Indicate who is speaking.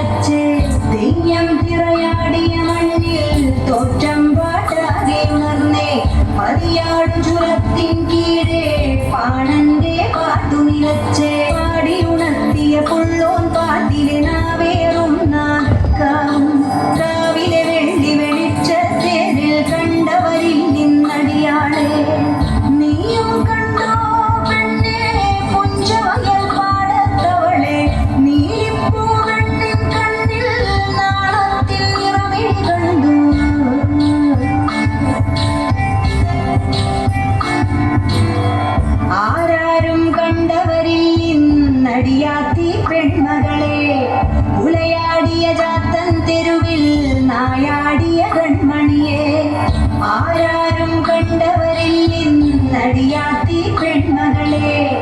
Speaker 1: വിളച്ച് തിങ്ങം തിറയാടിയ മണ്ണിൽ തോറ്റം പാട്ടാകെ ഉണർന്നേ മതിയാടും ചുരത്തിൻ കീഴേ പാണന്റെ പാട്ടു നിലച്ചേ ജാതി പെൺമകളെ. ഉളയാടിയ ജാത്തൻ തെരുവിൽ നായാടിയ കൺമണിയെ. ആരാരും കണ്ടവരിൽ ഇന്നടിയാത്തി പെൺമകളെ.